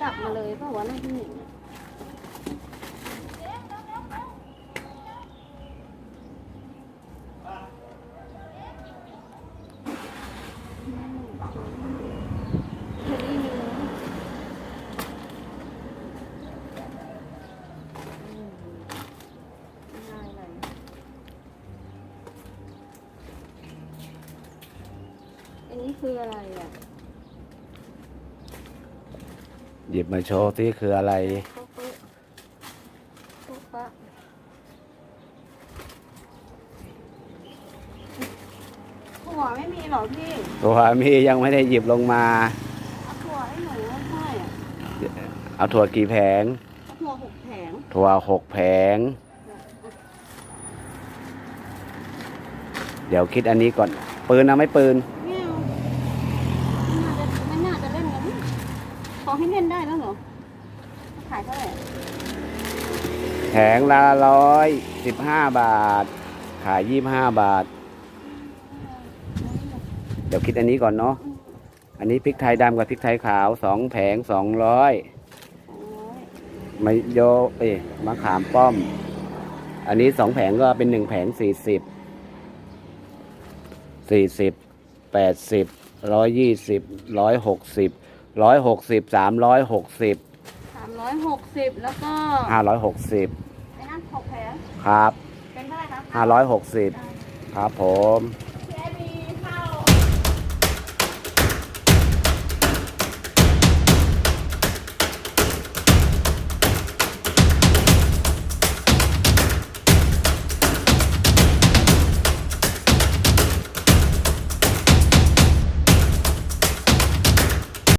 กลับมาเลยเพราะว่าหน้าที่หนึ่งอันนี้คืออะไรอะ หยิบมาโชว์ที่คืออะไรปุ๊บปุ๊บปุ๊บปะถั่วไม่มีเหรอพี่ตัวมียังไม่ได้หยิบลงมา เอาถั่วให้หนูให้อะเอาถั่วกี่แผง เอาถั่วหกแผงถั่วหกแผง เดี๋ยวคิดอันนี้ก่อน ปืนนะไม่ปืน ไม่เอาไม่น่าจะไม่น่าจะเล่นกัน ขอให้เล่นได้แล้วเหรอ ขายเท่าไหร่แผงละร้อยสิบห้าบาท ขายยี่ห้าบาท เดี๋ยวคิดอันนี้ก่อนเนาะ อันนี้พริกไทยดำกับพริกไทยขาวสองแผงสองร้อยสองร้อยมะโยเอ้ยมะขามป้อม อันนี้สองแผงก็เป็นหนึ่งแผงสี่สิบสี่สิบแปดสิบร้อยยี่สิบร้อยหกสิบ ร้อยหกสิบสามร้อยหกสิบสามร้อยหกสิบแล้วก็ห้าร้อยหกสิบไอ้นั่นหกแผงครับ เป็นเท่าไหร่ครับห้าร้อยหกสิบครับผมไ